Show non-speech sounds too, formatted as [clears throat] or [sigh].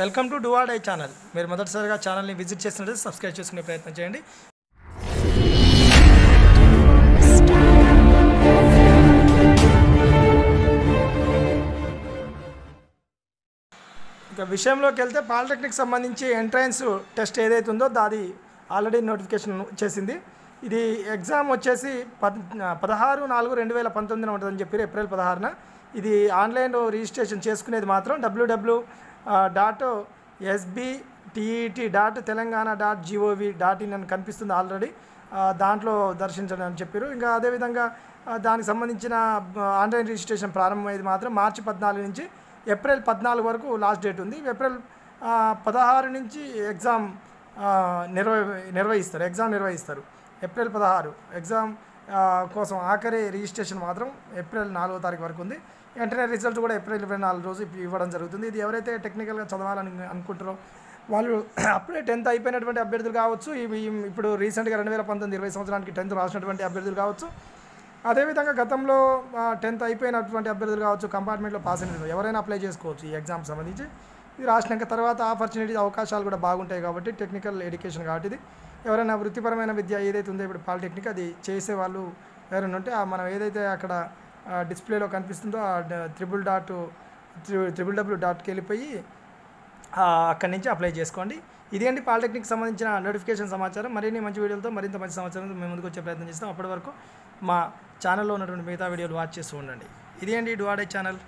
Welcome to డువాడై channel. మీరు మొదటిసారిగా ఛానల్ని విజిట్ చేసినట్లయితే సబ్స్క్రైబ్ చేసుకునే ప్రయత్నం చేయండి. ఇక విషయంలోకి వెళ్తే పాలిటెక్నిక్ సంబంధించి ఎంట్రన్స్ టెస్ట్ ఏదైతే ఉందో దాది ఆల్రెడీ నోటిఫికేషన్ చేసింది. ఇది ఎగ్జామ్ వచ్చేసి పద్ పదహారు నాలుగు రెండు వేల పంతొమ్మిదిన ఉంటుందని చెప్పి ఏప్రిల్ పదహారున. ఇది ఆన్లైన్లో రిజిస్ట్రేషన్ చేసుకునేది మాత్రం WWW dot SB TET dot Telangana dot gov dot in అని కనిపిస్తుంది ఆల్రెడీ. దాంట్లో దర్శించండి అని చెప్పారు ఇంకా అదేవిధంగా దానికి సంబంధించిన ఆన్లైన్ రిజిస్ట్రేషన్ ప్రారంభమయ్యేది మాత్రం మార్చి పద్నాలుగు నుంచి ఏప్రిల్ పద్నాలుగు వరకు లాస్ట్ డేట్ ఉంది. ఏప్రిల్ పదహారు నుంచి ఎగ్జామ్ నిర్వ నిర్వహిస్తారు. ఎగ్జామ్ నిర్వహిస్తారు. ఏప్రిల్ పదహారు. ఎగ్జామ్ కోసం ఆఖరి రిజిస్ట్రేషన్ మాత్రం ఏప్రిల్ నాలుగో తారీఖు వరకు ఉంది. వెంటనే రిజల్ట్ కూడా ఏప్రిల్ ఇరవై నాలుగు రోజు ఇవ్వడం జరుగుతుంది. ఇది ఎవరైతే టెక్నికల్గా చదవాలని అనుకుంటారో వాళ్ళు [clears throat] అప్పుడే టెన్త్ అయిపోయినటువంటి అభ్యర్థులు కావచ్చు ఇప్పుడు రీసెంట్గా రెండు వేల పంతొమ్మిది ఇరవై సంవత్సరానికి టెన్త్ రాసినటువంటి అభ్యర్థులు కావచ్చు. అదేవిధంగా గతంలో టెన్త్ అయిపోయినటువంటి అభ్యర్థులు కావచ్చు కంపార్ట్మెంట్లో పాస్ అయిన ఎవరైనా అప్లై చేసుకోవచ్చు ఈ ఎగ్జామ్ సంబంధించి. ఇది రాసినాక తర్వాత ఆపర్చునిటీ అవకాశాలు కూడా బాగుంటాయి కాబట్టి టెక్నికల్ ఎడ్యుకేషన్ కాబట్టి ఇది. ఎవరైనా వృత్తిపరమైన విద్య ఏదైతే ఉందో ఇప్పుడు పాలిటెక్నిక్ అది చేసే వాళ్ళు ఎవరైనా ఉంటే ఆ మనం ఏదైతే అక్కడ డిస్ప్లేలో కనిపిస్తుందో ఆ త్రిబుల్ డాట్ త్రిబుల్ డబ్ల్యూ డాట్కి వెళ్ళిపోయి అక్కడి నుంచి అప్లై చేసుకోండి. ఇది అండి పాలిటెక్నిక్ సంబంధించిన నోటిఫికేషన్ సమాచారం. మరిన్ని మంచి వీడియోలతో మరింత మంచి సమాచారం మేము ముందుకు వచ్చే ప్రయత్నం చేస్తాం. అప్పటి వరకు మా ఛానల్లో ఉన్నటువంటి మిగతా వీడియోలు వాచ్ చేస్తూ ఉండండి. ఇది అండి డువాడే ఛానల్